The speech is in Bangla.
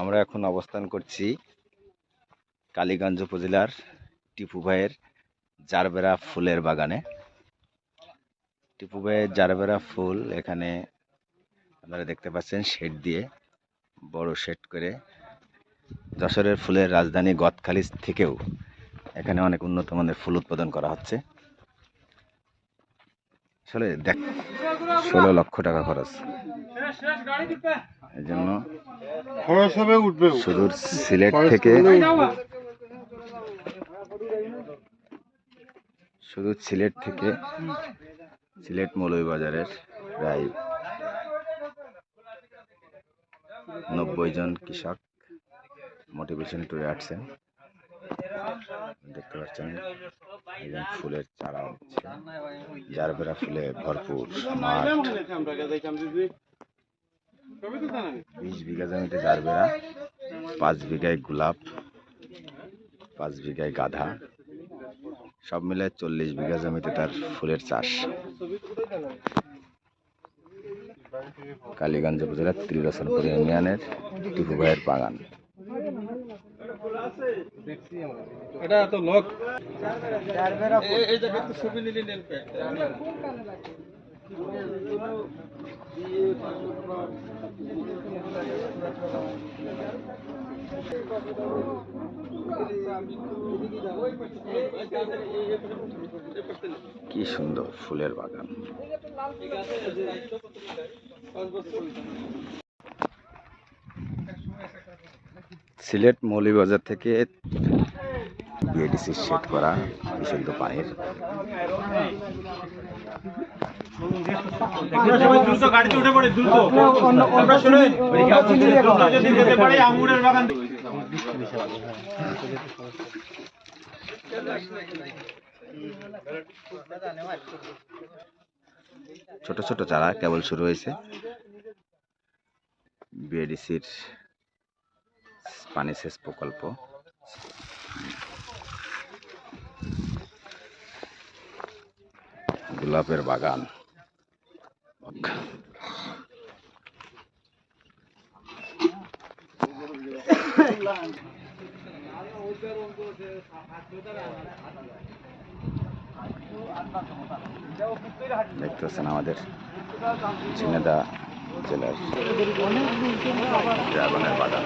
আমরা এখন অবস্থান করছি কালীগঞ্জ উপজেলার টিপু ভাইয়ের জারবেরা ফুলের বাগানে। টিপু ভাইয়ের জারবেরা ফুল এখানে আপনারা দেখতে পাচ্ছেন শেড দিয়ে বড় শেড করে। যশোরের ফুলের রাজধানী গদখালি থেকেও এখানে অনেক উন্নত মানের ফুল উৎপাদন করা হচ্ছে। আসলে দেখ, ষোলো লক্ষ টাকা খরচ। এই জন্য সুদূর সিলেট থেকে শুধু সিলেট থেকে সিলেট মৌলভীবাজারের প্রায় নব্বই জন কৃষক মোটিভেশন টুরে আসছেন। দেখতে পাচ্ছেন একজন ফুলের চারা হচ্ছে জারবেরা ফুলে ভরপুর মাঠ। বিশ বিঘা জমিতে জারবেরা পাঁচ বিঘায় গোলাপ পাঁচ বিঘায় গাধা সব মিলে চল্লিশ বিঘা জমিতে তার ফুলের চাষ। কালীগঞ্জ উপজেলার ত্রিরসনপুর ইউনিয়নের টিপু ভাইয়ের বাগান। এটা তো লোক। এই জায়গায় তো ছবি নিলি নেন। কি সুন্দর ফুলের বাগান। সিলেট মৌলিবাজার থেকে বিএডিসি সেট করা বিশুদ্ধ পানির। ছোট ছোট চারা কেবল শুরু হয়েছে। বিএডিসির পানি সেচ প্রকল্প গোলাপের বাগান। দেখতেছেন আমাদের ঝিনেদা জেলার ড্রাগনের বাগান।